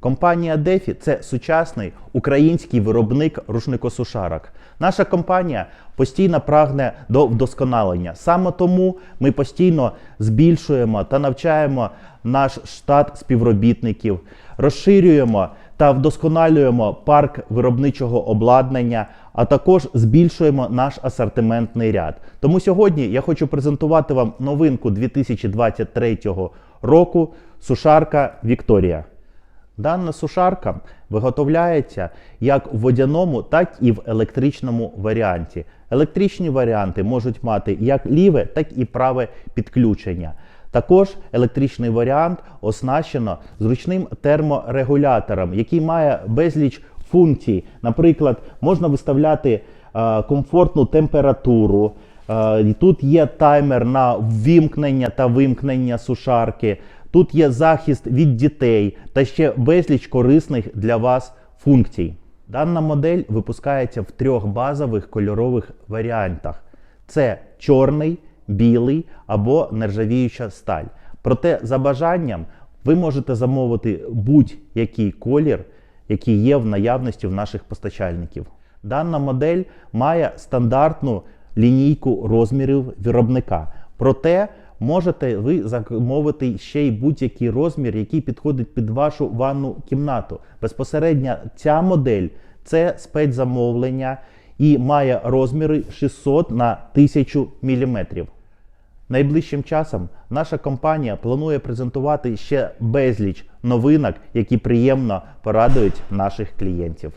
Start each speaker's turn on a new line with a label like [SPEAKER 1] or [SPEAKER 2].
[SPEAKER 1] Компанія Дефі це сучасний український виробник рушникосушарок. Наша компанія постійно прагне до вдосконалення. Саме тому ми постійно збільшуємо та навчаємо наш штат співробітників, розширюємо та вдосконалюємо парк виробничого обладнання, а також збільшуємо наш асортиментний ряд. Тому сьогодні я хочу презентувати вам новинку 2023 року сушарка Вікторія. Дана сушарка виготовляється як в водяному, так і в електричному варіанті. Електричні варіанти можуть мати як ліве, так і праве підключення. Також електричний варіант оснащено зручним терморегулятором, який має безліч функцій. Наприклад, можна виставляти е, комфортну температуру. Е, Тут є таймер на ввімкнення та вимкнення сушарки. Тут є захист від дітей та ще безліч корисних для вас функцій. Дана модель випускається в трьох базових кольорових варіантах: це чорний, білий або нержавіюча сталь. Проте, за бажанням, ви можете замовити будь-який колір, який є в наявності в наших постачальників. Дана модель має стандартну лінійку розмірів виробника. Проте можете ви замовити ще й будь-який розмір, який підходить під вашу ванну кімнату. Безпосередньо ця модель це спецзамовлення і має розміри 600 на 1000 мм. Найближчим часом наша компанія планує презентувати ще безліч новинок, які приємно порадують наших клієнтів.